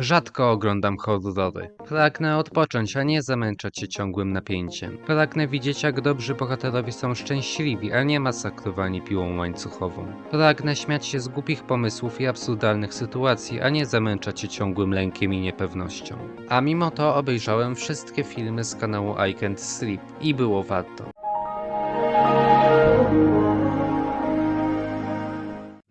Rzadko oglądam horrory. Pragnę odpocząć, a nie zamęczać się ciągłym napięciem. Pragnę widzieć, jak dobrzy bohaterowie są szczęśliwi, a nie masakrowani piłą łańcuchową. Pragnę śmiać się z głupich pomysłów i absurdalnych sytuacji, a nie zamęczać się ciągłym lękiem i niepewnością. A mimo to obejrzałem wszystkie filmy z kanału I Can't Sleep i było warto.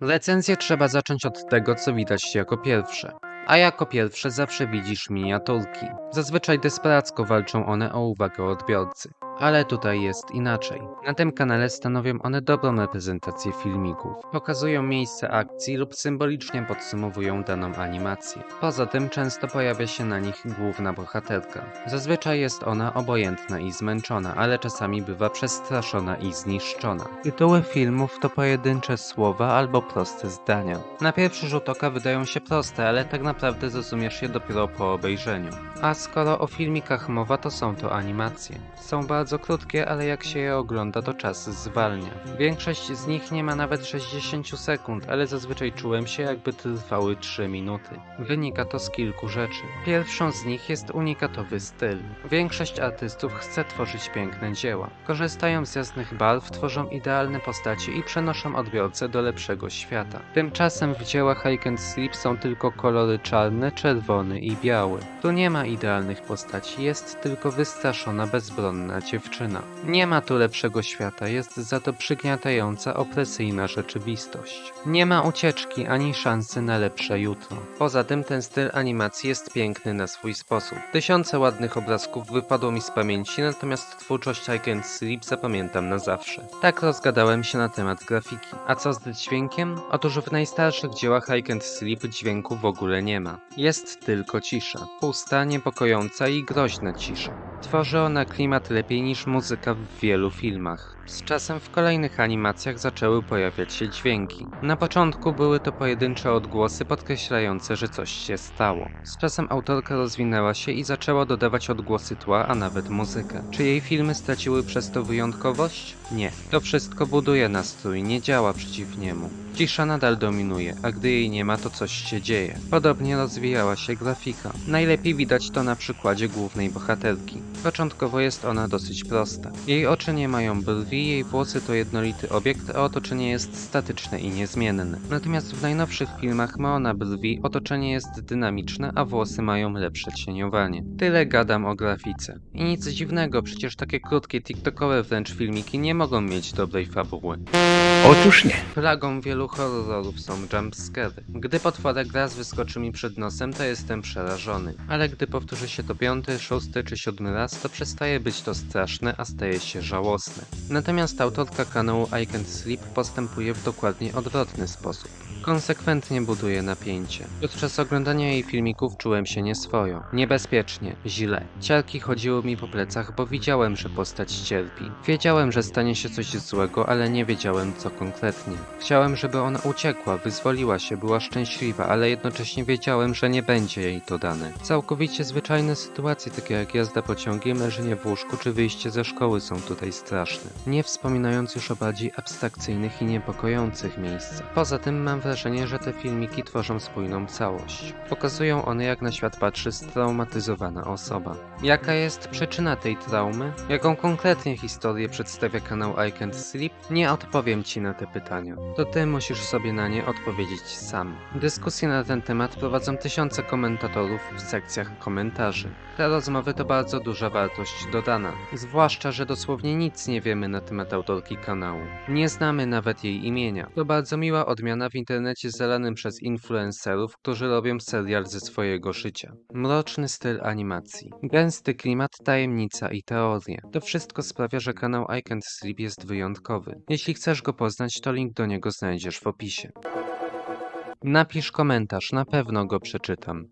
Recenzję trzeba zacząć od tego, co widać jako pierwsze. A jako pierwsze zawsze widzisz miniaturki. Zazwyczaj desperacko walczą one o uwagę odbiorcy. Ale tutaj jest inaczej. Na tym kanale stanowią one dobrą reprezentację filmików. Pokazują miejsce akcji lub symbolicznie podsumowują daną animację. Poza tym często pojawia się na nich główna bohaterka. Zazwyczaj jest ona obojętna i zmęczona, ale czasami bywa przestraszona i zniszczona. Tytuły filmów to pojedyncze słowa albo proste zdania. Na pierwszy rzut oka wydają się proste, ale tak naprawdę zrozumiesz je dopiero po obejrzeniu. A skoro o filmikach mowa, to są to animacje. Są bardzo krótkie, ale jak się je ogląda, to czas zwalnia. Większość z nich nie ma nawet 60 sekund, ale zazwyczaj czułem się, jakby trwały 3 minuty. Wynika to z kilku rzeczy. Pierwszą z nich jest unikatowy styl. Większość artystów chce tworzyć piękne dzieła. Korzystają z jasnych barw, tworzą idealne postacie i przenoszą odbiorcę do lepszego świata. Tymczasem w dziełach I Can't Sleep są tylko kolory czarny, czerwony i biały. Tu nie ma idealnych postaci, jest tylko wystraszona, bezbronna dziewczyna. Nie ma tu lepszego świata, jest za to przygniatająca, opresyjna rzeczywistość. Nie ma ucieczki ani szansy na lepsze jutro. Poza tym ten styl animacji jest piękny na swój sposób. Tysiące ładnych obrazków wypadło mi z pamięci, natomiast twórczość I Sleep zapamiętam na zawsze. Tak rozgadałem się na temat grafiki. A co z dźwiękiem? Otóż w najstarszych dziełach I Sleep dźwięku w ogóle nie ma. Jest tylko cisza. Pusta, niepokojąca i groźna cisza. Tworzy ona klimat lepiej niż muzyka w wielu filmach. Z czasem w kolejnych animacjach zaczęły pojawiać się dźwięki. Na początku były to pojedyncze odgłosy podkreślające, że coś się stało. Z czasem autorka rozwinęła się i zaczęła dodawać odgłosy tła, a nawet muzykę. Czy jej filmy straciły przez to wyjątkowość? Nie. To wszystko buduje nastrój, nie działa przeciw niemu. Cisza nadal dominuje, a gdy jej nie ma, to coś się dzieje. Podobnie rozwijała się grafika. Najlepiej widać to na przykładzie głównej bohaterki. Początkowo jest ona dosyć prosta. Jej oczy nie mają brwi, jej włosy to jednolity obiekt, a otoczenie jest statyczne i niezmienne. Natomiast w najnowszych filmach ma ona brwi, otoczenie jest dynamiczne, a włosy mają lepsze cieniowanie. Tyle gadam o grafice. I nic dziwnego, przecież takie krótkie TikTokowe wręcz filmiki nie mogą mieć dobrej fabuły. Otóż nie. Plagą wielu horrorów są jumpscary. Gdy potworek raz wyskoczy mi przed nosem, to jestem przerażony. Ale gdy powtórzy się to piąty, szósty czy siódmy raz, to przestaje być to straszne, a staje się żałosne. Natomiast autorka kanału I Can't Sleep postępuje w dokładnie odwrotny sposób. Konsekwentnie buduje napięcie. Podczas oglądania jej filmików czułem się nieswojo, niebezpiecznie, źle. Ciarki chodziły mi po plecach, bo widziałem, że postać cierpi. Wiedziałem, że stanie się coś złego, ale nie wiedziałem co konkretnie. Chciałem, żeby ona uciekła, wyzwoliła się, była szczęśliwa, ale jednocześnie wiedziałem, że nie będzie jej to dane. Całkowicie zwyczajne sytuacje, takie jak jazda pociągiem, leżenie w łóżku czy wyjście ze szkoły są tutaj straszne. Nie wspominając już o bardziej abstrakcyjnych i niepokojących miejscach. Poza tym mam wrażenie, że te filmiki tworzą spójną całość. Pokazują one jak na świat patrzy straumatyzowana osoba. Jaka jest przyczyna tej traumy? Jaką konkretnie historię przedstawia kanał I Can't Sleep? Nie odpowiem Ci na te pytania. To Ty musisz sobie na nie odpowiedzieć sam. Dyskusje na ten temat prowadzą tysiące komentatorów w sekcjach komentarzy. Te rozmowy to bardzo duża wartość dodana. Zwłaszcza, że dosłownie nic nie wiemy na temat autorki kanału. Nie znamy nawet jej imienia. To bardzo miła odmiana w internecie zalanym przez influencerów, którzy robią serial ze swojego życia. Mroczny styl animacji. Gęsty klimat, tajemnica i teorie. To wszystko sprawia, że kanał I Can't Sleep jest wyjątkowy. Jeśli chcesz go poznać, to link do niego znajdziesz w opisie. Napisz komentarz, na pewno go przeczytam.